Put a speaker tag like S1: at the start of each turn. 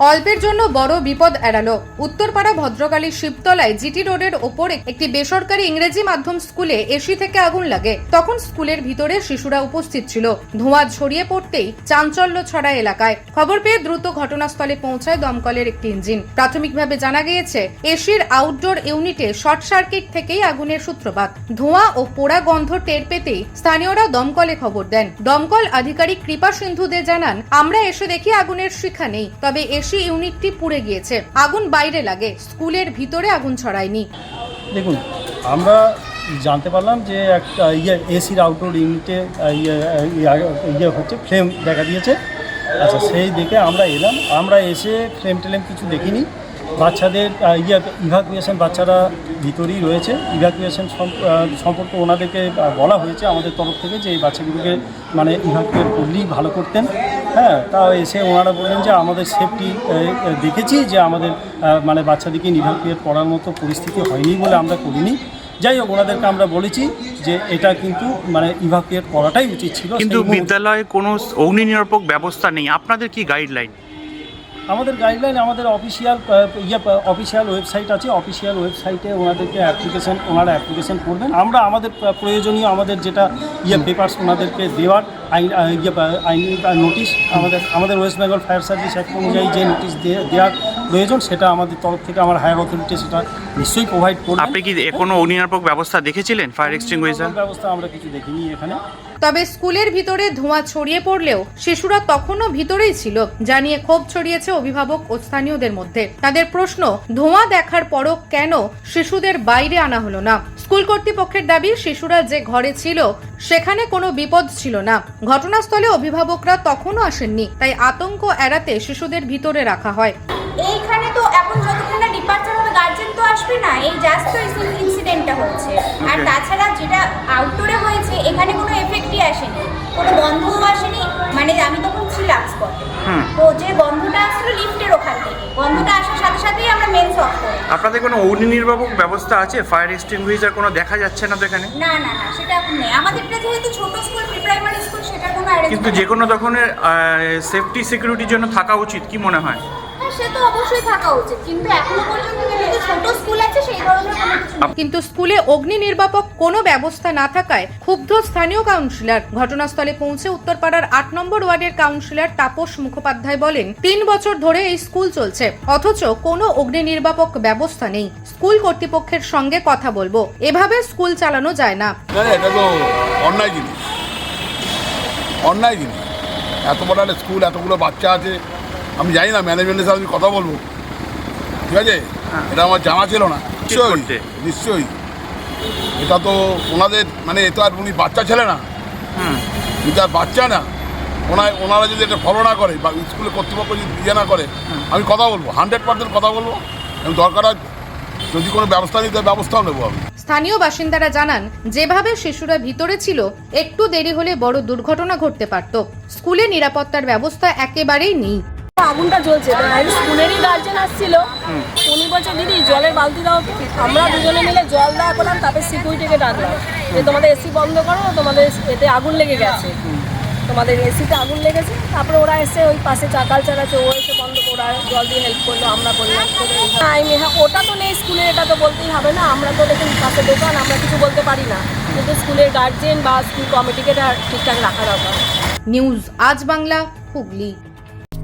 S1: অল্পের জন্য বড় বিপদ এড়ালো। উত্তরপাড়া ভদ্রকালী শিবতলায় জিটি রোডের ওপর একটি বেসরকারি ইংরেজি মাধ্যম স্কুলে এসি থেকে আগুন লাগে। তখন স্কুলের ভিতরে শিশুরা উপস্থিত ছিল। ধোঁয়া ছড়িয়ে পড়তেই চাঞ্চল্য ছড়া এলাকায়। খবর পেয়ে দ্রুত ঘটনাস্থলে পৌঁছায় দমকলের একটি ইঞ্জিন। প্রাথমিকভাবে জানা গিয়েছে, এসির আউটডোর ইউনিটে শর্ট সার্কিট থেকেই আগুনের সূত্রপাত। ধোঁয়া ও পোড়া গন্ধ টের পেতেই স্থানীয়রা দমকলে খবর দেন। দমকল আধিকারিক কৃপা সিন্ধু দে জানান, আমরা এসে দেখি আগুনের শিখা নেই, তবে ইউনিটটি পুড়ে গিয়েছে। আগুন বাইরে লাগে। স্কুলের ভিতরে আগুন ছড়ায়নি।
S2: দেখুন, আমরা জানতে পারলাম যে একটা ইয়ে এসির আউটডোর ইউনিটে ইয়ে ইয়ে- ইয়ে হচ্ছে ফ্লেম দেখা দিয়েছে। আচ্ছা সেই দেখে আমরা এলাম। আমরা এসে ফ্লেম টেলেম কিছু দেখিনি। বাচ্চাদের ইয়ে ইভাকুয়েশন বাচ্চারা ভিতরেই রয়েছে। ইভাকুয়েশন সম্পর্কে ওনাদেরকে বলা হয়েছে আমাদের তরফ থেকে যে এই বাচ্চাগুলোকে মানে ইভাকুয়েট করলেই ভালো করতেন। হ্যাঁ তা এসে ওনারা বললেন যে আমাদের সেফটি দেখেছি যে আমাদের মানে বাচ্চাদেরকে ইভাকুয়েট পড়ার মতো পরিস্থিতি হয়নি বলে আমরা করিনি। যাই হোক ওনাদেরকে আমরা বলেছি যে এটা কিন্তু মানে ইভাকুয়েট করাটাই উচিত ছিল।
S3: কিন্তু বিদ্যালয়ে কোনো অগ্নি নিরাপক ব্যবস্থা নেই। আপনাদের কি গাইডলাইন
S2: আমাদের গাইডলাইন আমাদের অফিসিয়াল ইয়ে অফিসিয়াল ওয়েবসাইট আছে অফিসিয়াল ওয়েবসাইটে ওনাদেরকে অ্যাপ্লিকেশান ওনারা অ্যাপ্লিকেশান করবেন। আমরা আমাদের প্রয়োজনীয় আমাদের যেটা ইয়ে পেপার্স ওনাদেরকে দেওয়ার আইন ইয়ে আইনি নোটিশ আমাদের আমাদের West Bengal fire service act অনুযায়ী যে নোটিশ দেওয়ার প্রয়োজন সেটা আমাদের তরফ থেকে আমার হায়ার অথরিটি সেটা নিশ্চয়ই প্রোভাইড করবে।
S3: আপনি কি কোনো অগ্নি ব্যবস্থা দেখেছিলেন ফায়ার এক্সটিংগুইশার
S2: ব্যবস্থা আমরা কিছু দেখিনি এখানে।
S1: তবে স্কুলের ভিতরে ধোঁয়া ছড়িয়ে পড়লেও শিশুরা তখনও ভিতরেই ছিল জানিয়ে ক্ষোভ ছড়িয়েছে অভিভাবক ও স্থানীয়দের মধ্যে। তাদের প্রশ্ন ধোঁয়া দেখার পরও কেন শিশুদের বাইরে আনা হলো না? স্কুল কর্তৃপক্ষের দাবি শিশুরা যে ঘরে ছিল সেখানে কোনো বিপদ ছিল না। ঘটনাস্থলে অভিভাবকরা তখনও আসেননি তাই আতঙ্ক এড়াতে শিশুদের ভিতরে রাখা হয়।
S4: এইখানে তো এখন যতক্ষণ না ডিপার্চার হবে গার্জেন তো আসবে না এই জাস্ট তো ইনসিডেন্টটা হচ্ছে। আর তাছাড়া যেটা আউটডোরে হয়েছে এখানে কোনো এফেক্টই আসেনি। কোনো গন্ধও আসেনি মানে আমি তখন ছিলাম স্পটে তো যে গন্ধটা আসলো লিফটের ওখান থেকে। গন্ধটা আসার সাথে সাথেই আমরা মেন অফ করি
S3: আপনাদের কোনো অগ্নি নির্বাপক ব্যবস্থা আছে? ফায়ার এক্সটিংগুইশার কোনো দেখা যাচ্ছে না তো এখানে?
S4: না না না সেটা এখন নেই। আমাদেরটা যেহেতু ছোট স্কুল প্রি প্রাইমারি স্কুল সেটা কোনো
S3: কিন্তু যে কোনো ধরনের সেফটি সিকিউরিটির জন্য থাকা উচিত কি মনে হয়?
S4: হ্যাঁ সে তো অবশ্যই থাকা উচিত কিন্তু এখনও পর্যন্ত যেহেতু ছোট স্কুল আছে সেই ধরনের কোনো কিছু নেই।
S1: কিন্তু স্কুলে অগ্নি নির্বাপক কোনো ব্যবস্থা না থাকায় ক্ষুব্ধ স্থানীয় কাউন্সিলর। ঘটনাস্থলে পৌঁছে উত্তরপাড়ার আট নম্বর ওয়ার্ডের কাউন্সিলর তাপস মুখোপাধ্যায় বলেন তিন বছর ধরে এই স্কুল চলছে অথচ কোনো অগ্নি নির্বাপক ব্যবস্থা নেই। স্কুল কর্তৃপক্ষের সঙ্গে কথা বলব। এভাবে স্কুল চালানো যায় না।
S5: না না, এটা তো অন্যায় জিনিস। অন্যায় জিনিস। এত বড় একটা স্কুল এতগুলো বাচ্চা আছে আমি জানি না ম্যানেজমেন্টের সাথে আমি কথা বলব। ঠিক আছে? এটা আমার জানা ছিল না। নিশ্চয়ই
S3: করতে।
S5: নিশ্চয়ই। এটা তো ওনাদের মানে এ তো আর উনি বাচ্চা ছেলে না।
S3: হুম।
S5: উনি তো আর বাচ্চা না। ওনার ওনারা যদি এটা ফলো না করে বা স্কুলের কর্তৃপক্ষ যদি ইয়ে না করে আমি কথা বলব হান্ড্রেড পার্সেন্ট কথা বলব। এবং দরকার হয় যদি কোনো ব্যবস্থা নিতে ব্যবস্থাও নেব আমি।
S1: স্থানীয় বাসিন্দারা জানান যেভাবে শিশুরা ভিতরে ছিল একটু দেরি হলে বড় দুর্ঘটনা ঘটতে পারত। স্কুলে নিরাপত্তার ব্যবস্থা একেবারেই নেই।
S6: আগুনটা জ্বলছে। তো আমি স্কুলেরই গার্জেন আসছিল। উনি বলছে দিদি জলের বালতি দাও তো আমরা দুজনে মিলে জল দেওয়া করলাম তারপরে সিকিউরিটিকে ডাকলাম। যে তোমাদের এসি বন্ধ করো তোমাদের এতে আগুন লেগে গেছে। তোমাদের এসিতে আগুন লেগেছে। তারপরে ওরা এসে ওই পাশে চাকাল চালাচ্ছে ও এসে বন্ধ করে ওরা জল দিয়ে হেল্প করল আমরা করলাম আমি হ্যাঁ ওটা তো নেই স্কুলে এটা তো বলতেই হবে না। আমরা তো দেখুন পাশে দোকান আমরা কিছু বলতে পারি না। কিন্তু স্কুলের গার্জেন বা স্কুল কমিটিকে ঠিকঠাক রাখা দরকার
S1: নিউজ আজ বাংলা হুগলি।